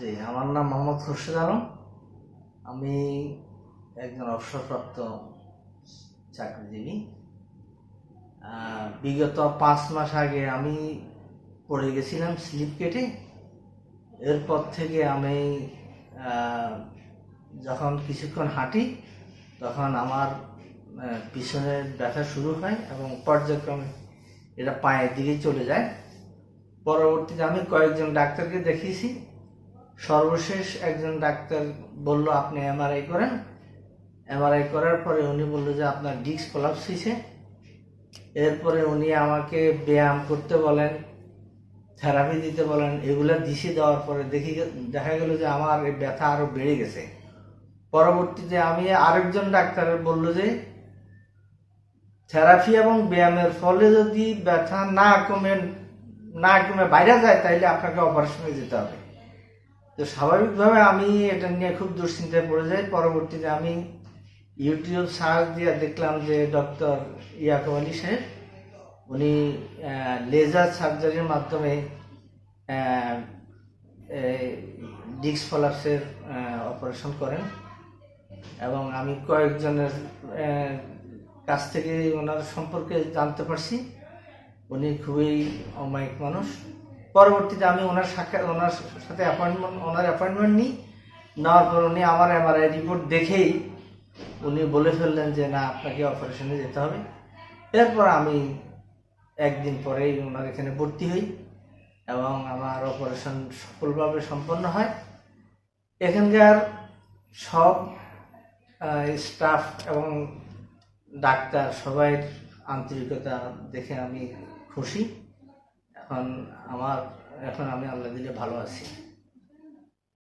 জি, আমার নাম মোহাম্মদ খুরশেদ আলম। আমি একজন অবসরপ্রাপ্ত চাকরিজীবী। বিগত পাঁচ মাস আগে আমি পড়ে গেছিলাম স্লিপ কেটে। এরপর থেকে আমি যখন কিছুক্ষণ হাঁটি, তখন আমার পিছনের ব্যথা শুরু হয় এবং পর্যায়ক্রমে এটা পায়ের দিকে চলে যায়। পরবর্তীতে আমি কয়েকজন ডাক্তারকে দেখিয়েছি। সর্বশেষ একজন ডাক্তার বলল, আপনি এমআরআই করেন। এমআরআই করার পরে উনি বলল যে, আপনার ডিস্ক কোলাপস হয়েছে এরপরে উনি আমাকে ব্যায়াম করতে বলেন থেরাপি দিতে বলেন, এগুলো দিশে দেওয়ার পরে দেখি দেখা গেল যে আমার এই ব্যথা আরও বেড়ে গেছে। পরবর্তীতে আমি আরেকজন ডাক্তার বলল যে থেরাপি এবং ব্যায়ামের ফলে যদি ব্যথা না কমে না কমে বাইরে যায় তাহলে আপনাকে অপারেশনে যেতে হবে। তো স্বাভাবিকভাবে আমি এটা নিয়ে খুব দুশ্চিন্তায় পড়ে যাই। পরবর্তীতে আমি ইউটিউব সার্চ দিয়ে দেখলাম যে ডক্টর ইয়াকুব আলী সাহেব, উনি লেজার সার্জারির মাধ্যমে ডিক্স ফলাপসের অপারেশন করেন। এবং আমি কয়েকজনের কাছ থেকে ওনার সম্পর্কে জানতে পারছি। উনি খুবই অমায়িক মানুষ। পরবর্তীতে আমি ওনার সাক্ষাৎ ওনার সাথে অ্যাপয়েন্টমেন্ট ওনার অ্যাপয়েন্টমেন্ট নিই। নেওয়ার পর উনি আমার এমআরআই রিপোর্ট দেখেই উনি বলে ফেললেন যে, না, আপনাকে অপারেশনে যেতে হবে। এরপর আমি একদিন পরেই ওনার এখানে ভর্তি হই এবং আমার অপারেশন সফলভাবে সম্পন্ন হয়। এখানকার সব স্টাফ এবং ডাক্তার সবাই আন্তরিকতা দেখে আমি খুশি। এখন আমার এখন আমি আল্লাহ দিলে ভালো আছি।